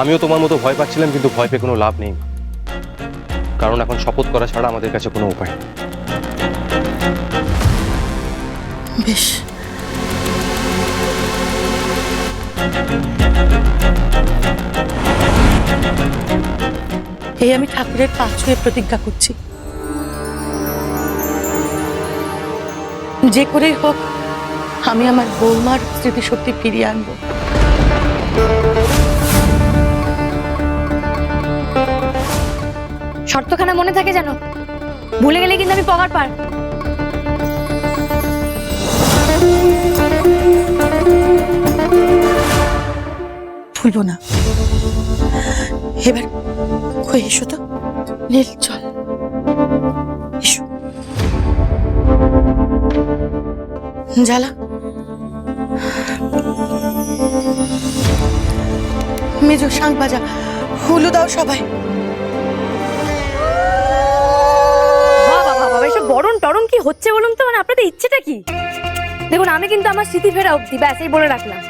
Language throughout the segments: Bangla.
আমিও তোমার মতো ভয় পাচ্ছিলাম, কিন্তু ভয় পেয়ে কোনো লাভ নেই। কারণ এখন শপথ করা ছাড়া আমাদের কাছে কোনো উপায় নেই। বেশ। এই আমি ঠাকুরের পা ছুঁয়ে প্রতিজ্ঞা করছি। যে করেই হোক, আমি আমার বৌমার স্মৃতিশক্তি ফিরিয়ে আনব। শর্তখানা মনে থাকে জানো ভুলে গেলে কিন্তু আমি পগার পার। ভুলবো না। এবার কই এসো তো। নীল চল। এসো। জ্বালা। মেজো শাঁখ বাজা হুলু দাও সবাই। হচ্ছে বলুন তো? মানে আপনাদের ইচ্ছেটা কি? দেখুন আমি কিন্তু আমার স্মৃতি ফেরা অবধি ব্যাস এই বলে রাখলাম।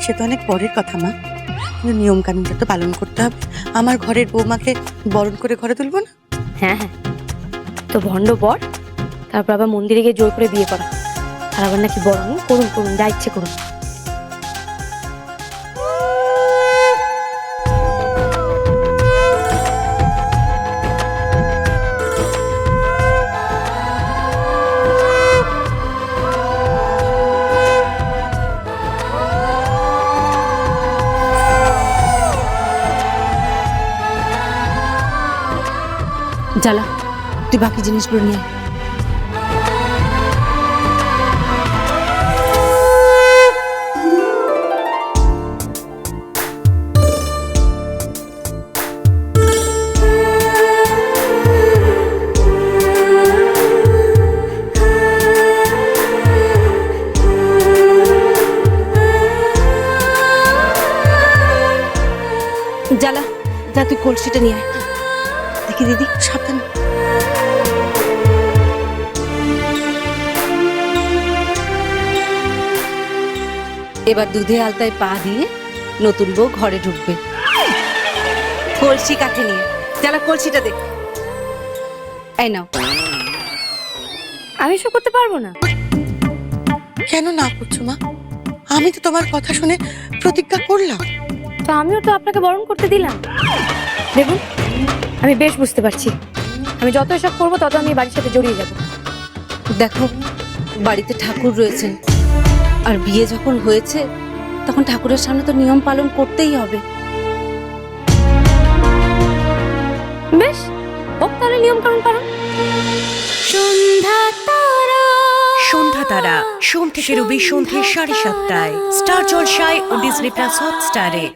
সে তো অনেক পরের কথা মা। কিন্তু নিয়ম কানুনটা তো পালন করতে হবে। আমার ঘরের বৌমাকে বরণ করে ঘরে তুলবো না? হ্যাঁ হ্যাঁ। তো ভণ্ড বর তারপর আবার মন্দিরে গিয়ে জোর করে বিয়ে করা। আর আবার নাকি বরণ করুন করুন যা ইচ্ছে করুন। জ্বালা তুই বাকি জিনিসগুলো নিয়ে আয়। জ্বালা যা তুই কলসিটা নিয়ে আয় দেখি দিদি সাবধানে। এবার দুধে আলতায় পা দিয়ে নতুন বউ ঘরে ঢুকবে। কলসি কাকে নিয়ে? যারা কলসিটা দেখ। এই নাও। আমি এসব করতে পারব না। কেন না করছ মা? আমি তো তোমার কথা শুনে প্রতিজ্ঞা করলাম। তো আমিও তো আপনাকে বরণ করতে দিলাম। দেখুন। আমি বেশ বুঝতে পারছি। আমি যত এসব করব তত আমি বাড়ির সাথে জড়িয়ে যাব। দেখো বাড়িতে ঠাকুর রয়েছেন। আর বিয়ে যখন হয়েছে তখন ঠাকুরের সামনে তো নিয়ম পালন করতেই হবে। বেশ হোক তাহলে নিয়ম কানুন পালন। সন্ধ্যা তারা সোম থেকে রবি সন্ধ্যে সাড়ে সাতটায়। স্টার জলসায় ও ডিজনি প্লাস হটস্টারে।